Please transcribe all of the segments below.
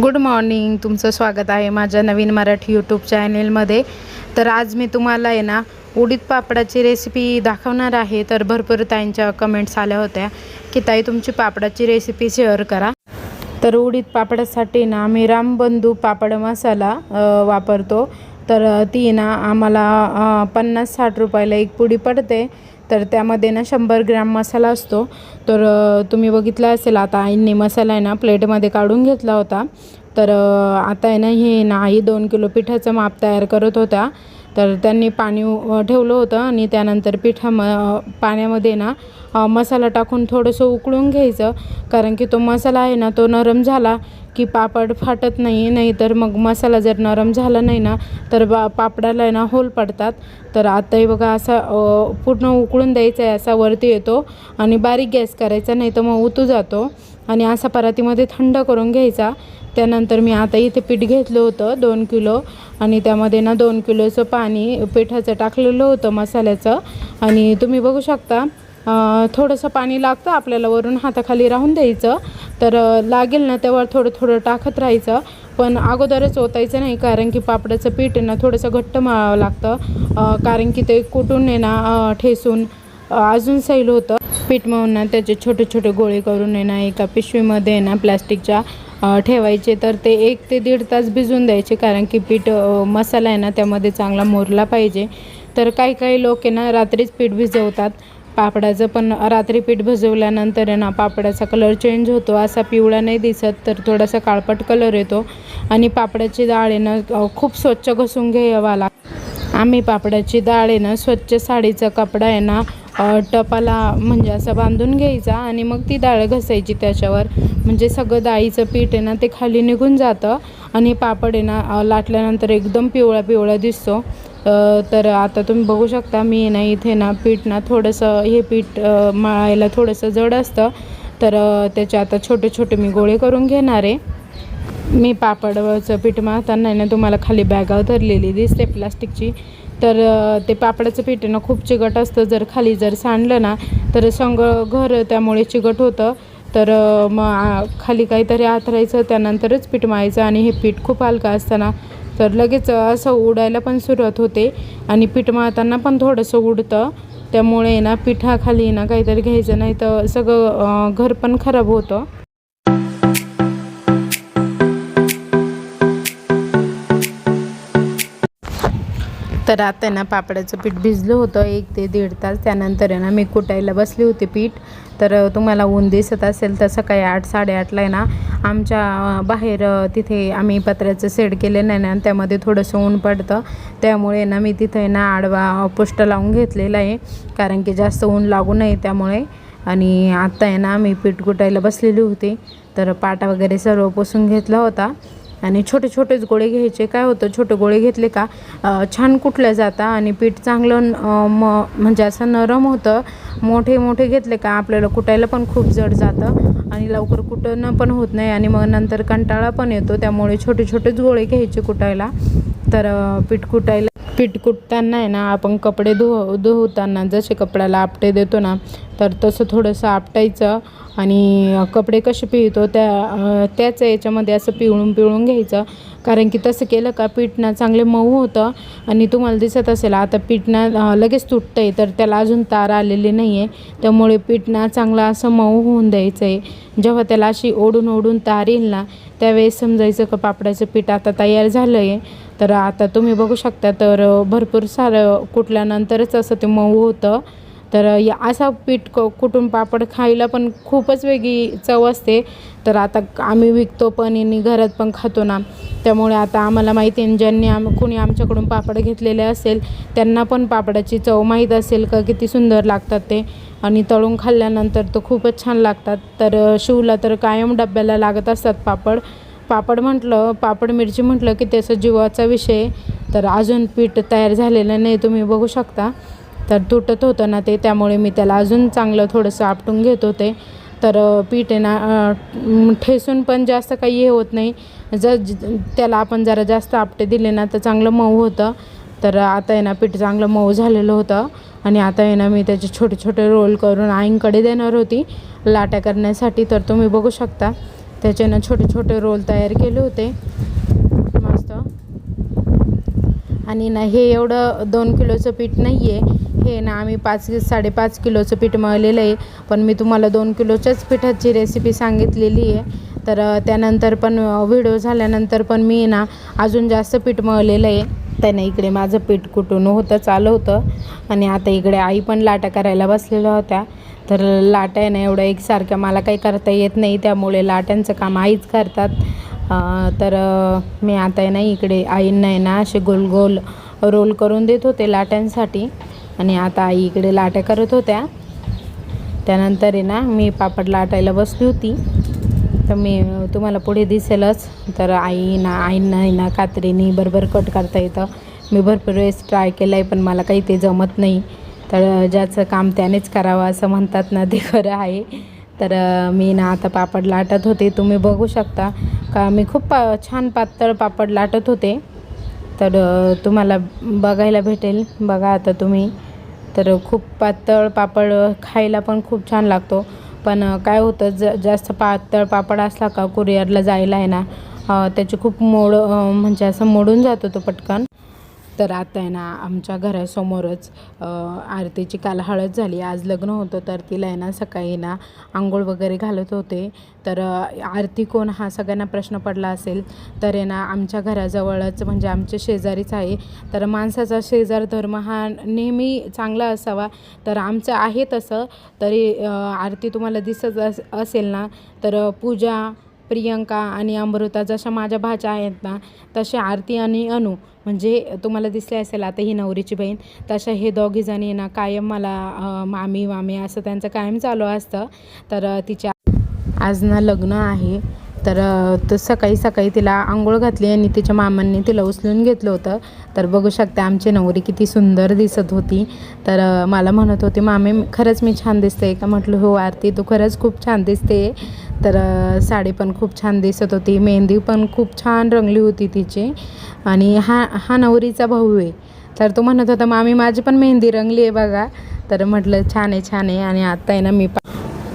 Good morning तुमचं स्वागत आहे माझ्या नवीन मराठी यूट्यूब चॅनेलमध्ये तर आज मी तुम्हाला आहे ना उडीद पापडाची रेसिपी दाखवणार आहे. तर भरपूर ताईंच्या कमेंट्स आल्या होत्या की ताई तुमची पापडाची रेसिपी शेअर करा. तर उडीद पापडासाठी ना आम्ही रामबंधू पापड मसाला वापरतो. तर ती ना आम्हाला पन्नास साठ रुपयाला एक पुडी पडते. तर त्यामध्ये ना शंभर ग्रॅम मसाला असतो. तर तुम्ही बघितलं असेल आता आईने मसाला आहे ना प्लेटमध्ये काढून घेतला होता. तर आता आहे ना हे ना आई दोन किलो पिठाचं माप तयार करत होत्या. तर त्यांनी पाणी ठेवलं होतं आणि त्यानंतर पिठा म पाण्यामध्ये ना मसाला टाकून थोडंसं उकळून घ्यायचं. कारण की तो मसाला आहे ना तो नरम झाला की पापड फाटत नाही नाही तर मग मसाला जर नरम झाला नाही ना तर बा पापडाला आहे ना होल पडतात. तर आताही बघा असा पूर्ण उकळून द्यायचा आहे असा वरती येतो आणि बारीक गॅस करायचा नाही तर मग उतू जातो. आणि असा परातीमध्ये थंड करून घ्यायचा. त्यानंतर मी आता इथे पीठ घेतलं होतं दोन किलो. आणि त्यामध्ये ना दोन किलोचं पाणी पिठाचं टाकलेलं होतं मसाल्याचं. आणि तुम्ही बघू शकता थोडंसं पाणी लागतं आपल्याला वरून हाताखाली राहून द्यायचं. तर लागेल ना तेव्हा थोडं थोडं टाकत राहायचं. पण अगोदरच ओतायचं नाही कारण की पापडाचं पीठ आहे ना थोडंसं घट्ट मळावं लागतं. कारण की ते कुटून आहे ना ठेसून अजून सैल होतं. पीठ मळून ना त्याचे छोटे छोटे गोळे करून आहे ना एका पिशवीमध्ये आहे ना प्लॅस्टिकच्या ठेवायचे. तर ते एक ते दीड तास भिजून द्यायचे कारण की पीठ मसाला आहे ना त्यामध्ये चांगला मोरला पाहिजे. तर काही काही लोक आहे ना रात्रीच पीठ भिजवतात. पापडाचं पण रात्री पीठ भिजवल्यानंतर आहे ना पापडाचा कलर चेंज होतो. असा पिवळा नाही दिसत तर थोडासा काळपट कलर येतो. आणि पापडाची डाळ आहे ना खूप स्वच्छ घसून घ्यावा लाग आम्ही पापडाची डाळ आहे ना स्वच्छ साडीचा कपडा आहे ना टपाला म्हणजे असं बांधून घ्यायचा आणि मग ती डाळ घसायची त्याच्यावर. म्हणजे सगळं डाळीचं पीठ आहे ना ते खाली निघून जातं आणि पापड आहे ना लाटल्यानंतर एकदम पिवळा पिवळा दिसतो. तर आता तुम्ही बघू शकता मी ना इथे ना पीठ ना थोडंसं हे पीठ मळायला थोडंसं जड असतं. तर त्याचे आता छोटे छोटे मी गोळे करून घेणार आहे. मी पापडचं पीठ मारताना ना तुम्हाला खाली बॅगा धरलेली दिसते प्लास्टिकची. तर ते पापडाचं पीठ आहे ना खूप चिकट असतं. जर खाली जर सांडलं ना तर सगळं घर त्यामुळे चिकट होतं. तर मग खाली काहीतरी आथरायचं त्यानंतरच पीठ मायचं आणि हे पीठ खूप हलकं असतं ना तर लगेच असं उडायला पण सुरुवात होते. आणि पीठ मळताना पण थोडंसं उडतं. त्यामुळे ना पिठाखाली ना काहीतरी घ्यायचं नाही तर सगळं घर पण खराब होतं. तर आता आहे ना पापडाचं पीठ भिजलं होतं एक ते दीड तास. त्यानंतर आहे ना मी कुटायला बसली होती पीठ. तर तुम्हाला ऊन दिसत असेल तर सकाळी आठ साडेआठला आहे ना आमच्या बाहेर तिथे आम्ही पत्र्याचं सेड केले नाही ना त्यामध्ये थोडंसं ऊन पडतं. त्यामुळे ना मी तिथे ना आडवा पुष्ट लावून घेतलेला आहे. कारण की जास्त ऊन लागू नये त्यामुळे. आणि आत्ता आहे ना मी पीठ कुटायला बसलेली होती. तर पाटा वगैरे सर्व पुसून घेतला होता. आणि छोटे छोटेच गोळे घ्यायचे. काय होतं छोटे गोळे घेतले का छान कुटलं जातं आणि पीठ चांगलं म म्हणजे असं नरम होतं मोठे मोठे घेतले का आपल्याला कुटायला पण खूप जड जातं आणि लवकर कुटणं पण होत नाही आणि मग नंतर कंटाळा पण येतो. त्यामुळे छोटे छोटेच गोळे घ्यायचे कुटायला. तर पीठ कुटायला पीठ कुटताना आहे ना आपण कपडे धु धुवताना जसे कपड्याला आपटे देतो ना तर तसं थोडंसं आपटायचं आणि कपडे कसे पिळतो त्या त्याच याच्यामध्ये असं पिळून पिळून घ्यायचं. कारण की तसं केलं का पीठना चांगले मऊ होतं आणि तुम्हाला दिसत असेल आता पीठना लगेच तुटतं आहे तर त्याला अजून तार आलेली नाही आहे त्यामुळे पीठ चांगला चांगलं असं मऊ होऊन द्यायचं आहे जेव्हा त्याला अशी ओढून ओढून तार येईल ना त्यावेळेस समजायचं का पापडाचं पीठ आता तयार झालं आहे तर आता तुम्ही बघू शकता तर भरपूर सारं कुटल्यानंतरच असं ते मऊ होतं. तर या असा पीठ क कुटून पापड खायला पण खूपच वेगळी चव असते. तर आता आम्ही विकतो पण आणि घरात पण खातो ना. त्यामुळे आता आम्हाला माहिती आहे ज्यांनी आम कोणी आमच्याकडून पापड घेतलेले असेल त्यांना पण पापडाची चव माहीत असेल का किती सुंदर लागतात ते. आणि तळून खाल्ल्यानंतर तो खूपच छान लागतात. तर शिवला तर कायम डब्याला लागत असतात पापड. पापड म्हटलं पापड मिरची म्हटलं की त्याचा जीवाचा विषय. तर अजून पीठ तयार झालेलं नाही तुम्ही बघू शकता. तर तुटत होतं ना ते त्यामुळे मी त्याला अजून चांगलं थोडंसं आपटून घेत होते. तर पीठ आहे ना ठेसून पण जास्त काही हे होत नाही. जर त्याला आपण जरा जास्त आपटे दिले ना तर चांगलं मऊ होतं. तर आता आहे ना पीठ चांगलं मऊ झालेलं होतं. आणि आता आहे ना मी त्याचे छोटे छोटे रोल करून आईंकडे देणार होती. लाट्या करण्यासाठी तर तुम्ही बघू शकता. त्याच्यानं छोटे छोटे रोल तयार केले होते. मस्त. आणि ना हे एवढं दोन किलोचं पीठ नाही आहे हे ना आम्ही पाच साडेपाच किलोचं पीठ मळलेलं आहे. पण मी तुम्हाला दोन किलोच्याच पिठाची रेसिपी सांगितलेली आहे. तर त्यानंतर पण व्हिडिओ झाल्यानंतर पण मी ना अजून जास्त पीठ मळलेलं आहे. त्याने इकडे माझं पीठ कुटून होतं चालू होतं. आणि आता इकडे आई पण लाटा करायला बसलेल्या होत्या. तर लाटा आहे ना एवढं एकसारख्या मला काही करता येत नाही. त्यामुळे लाट्यांचं काम आईच करतात. तर मी आता आहे ना इकडे आईंना आहे ना असे गोल गोल रोल करून देत होते लाट्यांसाठी आणि आता आई इकडे लाट्या करत होत्या. त्यानंतर आहे ना मी पापड लाटायला बसली होती. तर मी तुम्हाला पुढे दिसेलच. तर आई ना आई नाही ना कात्रीने बरोबर कट करता येतं. मी भरपूर वेळेस ट्राय केलं आहे पण मला काही ते जमत नाही. तर ज्याचं काम त्यानेच करावं असं म्हणतात ना ते खरं आहे. तर मी ना आता पापड लाटत होते. तुम्ही बघू शकता. का मी खूप पा छान पातळ पापड लाटत होते. तर तुम्हाला बघायला भेटेल. बघा आता तुम्ही. तर खूप पातळ पापड खायला पण खूप छान लागतो. पण काय होतं ज जास्त पातळ पापड असला का कुरिअरला जायला आहे ना त्याची खूप मोड म्हणजे असं मोडून जातो तो पटकन. तर आता आहे ना आमच्या घरासमोरच आरतीची काल हळद झाली. आज लग्न होतं तर तिला आहे ना सकाळी ना आंघोळ वगैरे घालत होते. तर आरती कोण? हा सगळ्यांना प्रश्न पडला असेल. तर आहे ना आमच्या घराजवळच म्हणजे आमच्या शेजारीच आहे. तर माणसाचा शेजार धर्म हा नेहमी चांगला असावा. तर आमचं आहे तसं. तरी आरती तुम्हाला दिसत अस असेल ना तर पूजा प्रियंका आणि अमृता जशा माझ्या भाच्या आहेत ना तशा आरती आणि अनु म्हणजे तुम्हाला दिसले असेल आता ही नवरीची बहीण तशा हे दोघीजणी ना कायम मला मामी मामी असं त्यांचं कायम चालू असतं. तर तिच्या आज ना लग्न आहे. तर तर सकाळी सकाळी तिला आंघोळ घातली आणि तिच्या मामांनी तिला उचलून घेतलं होतं. तर बघू शकते आमची नवरी किती सुंदर दिसत होती. तर मला म्हणत होती मामी खरंच मी छान दिसते का? म्हटलं हो आरती तू खरंच खूप छान दिसते तर साडी पण खूप छान दिसत होती. मेहंदी पण खूप छान रंगली होती तिची. आणि हा हा नवरीचा भाऊ आहे. तर तो म्हणत होता मामी माझी पण मेहंदी रंगली आहे बघा. तर म्हटलं छान आहे छान आहे. आणि आत्ता आहे ना मी पा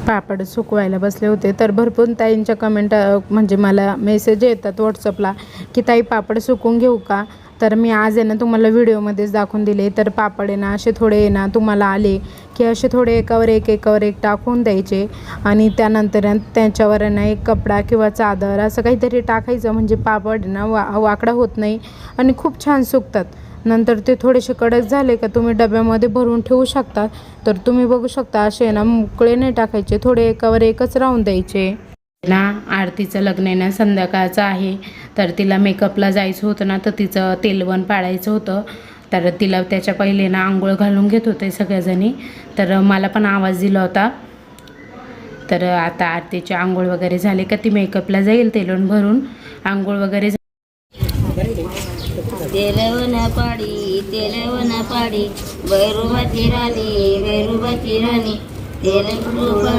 पापड सुकवायला बसले होते. तर भरपूर ताईंच्या कमेंट म्हणजे मला मेसेज येतात व्हॉट्सअपला की ताई पापड सुकून घेऊ का? तर मी आज आहे ना तुम्हाला व्हिडिओमध्येच दाखवून दिले. तर पापड आहे ना असे थोडे आहे ना तुम्हाला आले की असे थोडे एकावर एक एकावर एक टाकून द्यायचे. आणि त्यानंतर ना त्याच्यावर आहे ना एक कपडा किंवा चादर असं काहीतरी टाकायचं. म्हणजे पापड ना वा वाकडा होत नाही. आणि खूप छान सुकतात. नंतर ते थोडेसे कडक झाले का तुम्ही डब्यामध्ये भरून ठेवू शकता. तर तुम्ही बघू शकता असे ना मोकळे नाही टाकायचे थोडे एकावर एकच राहून द्यायचे. ना आरतीचं लग्न आहे ना संध्याकाळचं आहे. तर तिला मेकअपला जायचं होतं ना तर तिचं तेलवण पाडायचं होतं. तर तिला त्याच्या पहिले ना आंघोळ घालून घेत होते सगळ्याजणी. तर मला पण आवाज दिला होता. तर आता आरतीची आंघोळ वगैरे झाली का ती मेकअपला जाईल तेलवण भरून. आंघोळ वगैरे तेलवन पाडी तेलवन पाडी. भैरुबाची राणी भैरुबाची राणी. तेल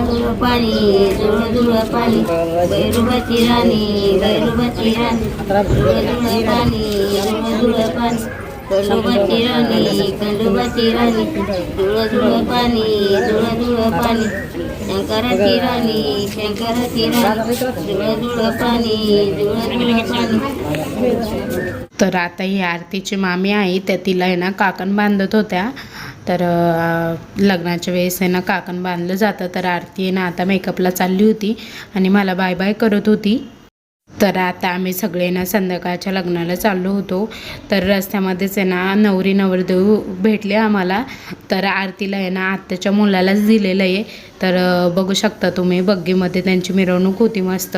जुळ पाणी जुळ जुळ पाणी. भैरुबाची राणी भैरुबाची राणी. जुळ जुळ पाणी जुळ जुळ पाणी. खंडोबाची राणी खंडोबाची राणी पाणी जुळ जुळ पाणी शंकराची राणी शंकरा राणी जुळ जुळ पाणी जुळ जुळ पाणी तर आता ही आरतीची मामी आहे त्या तिला आहे ना काकण बांधत होत्या. तर लग्नाच्या वेळेस आहे ना काकण बांधलं जातं तर आरती आहे ना आता मेकअपला चालली होती. आणि मला बाय बाय करत होती. तर आता आम्ही सगळे ना संध्याकाळच्या लग्नाला चाललो होतो. तर रस्त्यामध्येच आहे ना नवरी नवरदेव भेटले आम्हाला. तर आरतीला आहे ना आत्याच्या मुलालाच दिलेलं आहे. तर बघू शकता तुम्ही बग्गीमध्ये त्यांची मिरवणूक होती मस्त.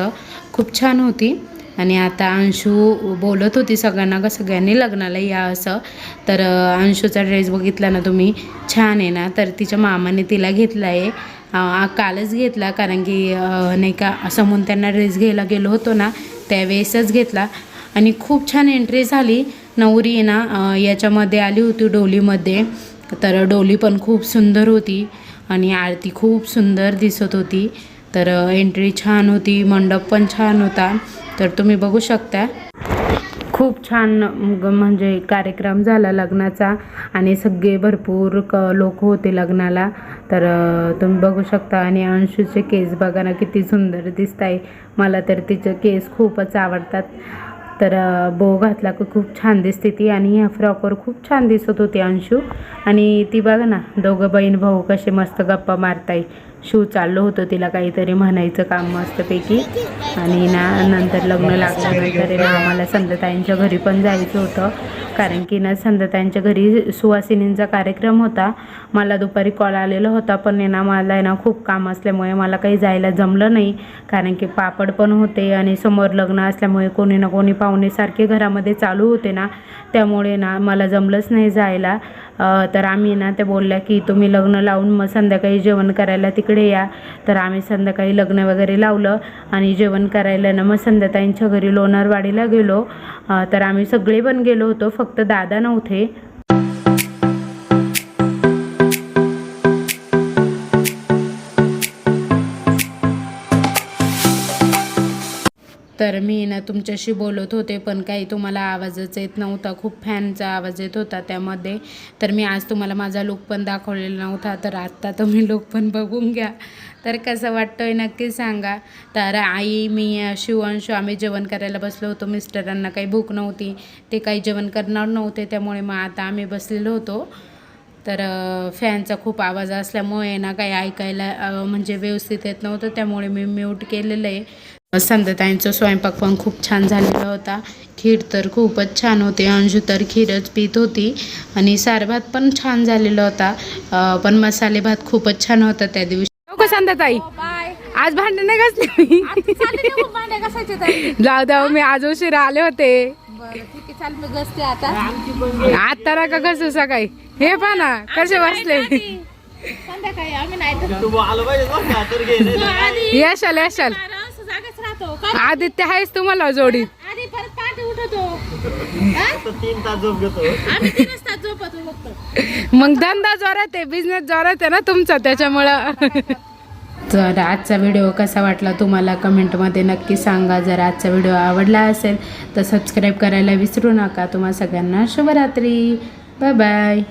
खूप छान होती. आणि आता अंशू बोलत होती सगळ्यांना का सगळ्यांनी लग्नाला या असं. तर अंशूचा ड्रेस बघितला ना तुम्ही छान आहे ना. तर तिच्या मामाने तिला घेतला आहे. कालच घेतला कारण की नाही का समोर त्यांना ड्रेस घ्यायला गेलो होतो ना. त्यावेळेसच घेतला. आणि खूप छान एंट्री झाली. नवरी आहे ना याच्यामध्ये आली होती डोलीमध्ये. तर डोली पण खूप सुंदर होती. आणि आरती खूप सुंदर दिसत होती. तर एंट्री छान होती. मंडप पण छान होता. तर तुम्ही बघू शकता. खूप छान म्हणजे कार्यक्रम झाला लग्नाचा आणि सगळे भरपूर क लोक होते लग्नाला. तर तुम्ही बघू शकता आणि अंशूचे केस बघा ना किती सुंदर दिसत आहे मला तर तिचे केस खूपच आवडतात. तर बो घातला की खूप छान दिसते ती आणि ह्या फ्रॉकवर खूप छान दिसत होती अंशू. आणि ती बघा ना दोघं बहीण भाऊ कसे मस्त गप्पा मारताय. शिव चाललो होतो तिला काहीतरी म्हणायचं काम मस्तपैकी. आणि ना नंतर लग्न लागल्यानंतर ना आम्हाला संतताईंच्या घरी पण जायचं होतं. कारण की ना संतताईंच्या घरी सुवासिनींचा कार्यक्रम होता. मला दुपारी कॉल आलेला होता पण ना मला आहे ना खूप काम असल्यामुळे मला काही जायला जमलं नाही. कारण की पापड पण होते आणि समोर लग्न असल्यामुळे कोणी ना कोणी पाहुणे सारखे घरामध्ये चालू होते ना. त्यामुळे ना मला जमलंच नाही जायला. तर आम्ही ना ते बोलल्या की तुम्ही लग्न लावून मग संध्याकाळी जेवण करायला तिकडे या. तर आम्ही संध्याकाळी लग्न वगैरे लावलं आणि जेवण करायला ना मग संध्याताईंच्या घरी लोणारवाडीला गेलो. तर आम्ही सगळे पण गेलो होतो फक्त दादा नव्हते. तर मी ना तुमच्याशी बोलत होते पण काही तुम्हाला आवाजच येत नव्हता. खूप फॅनचा आवाज येत होता त्यामध्ये. तर मी आज तुम्हाला माझा लुक पण दाखवलेला नव्हता तर आत्ता तुम्ही लुक पण बघून घ्या. तर कसं वाटतंय नक्की सांगा. तर आई मी शिवांशू आम्ही जेवण करायला बसलो होतो. मिस्टरांना काही भूक नव्हती. ते काही जेवण करणार नव्हते त्यामुळे मग आता आम्ही बसलेलो होतो. तर फॅनचा खूप आवाज असल्यामुळे ना काही ऐकायला म्हणजे व्यवस्थित येत नव्हतं. त्यामुळे मी म्यूट केलेलं आहे. संतताईंचा स्वयंपाक पण खूप छान झालेला होता. खीर तर खूपच छान होती. अंजू तर खीरच पित होती. आणि सारभात पण छान झालेला होता. पण मसाले भात खूपच छान होता त्या दिवशी. संतताई आज भांडण नाही घासले? जाऊ द्या मी आज उशिरा आले होते. आता. नका कसं सकाळी. हे पहा ना कसे बसले यशाल यशाल. आदित्य आहेच तुम्हाला जोडी. मग धंदा जोरात आहे बिझनेस जोरात आहे ना तुमचा त्याच्यामुळं? तर आजचा व्हिडिओ कसा वाटला तुम्हाला कमेंटमध्ये नक्की सांगा. जर आजचा व्हिडिओ आवडला असेल तर सबस्क्राईब करायला विसरू नका. तुम्हा सगळ्यांना शुभरात्री. Bye bye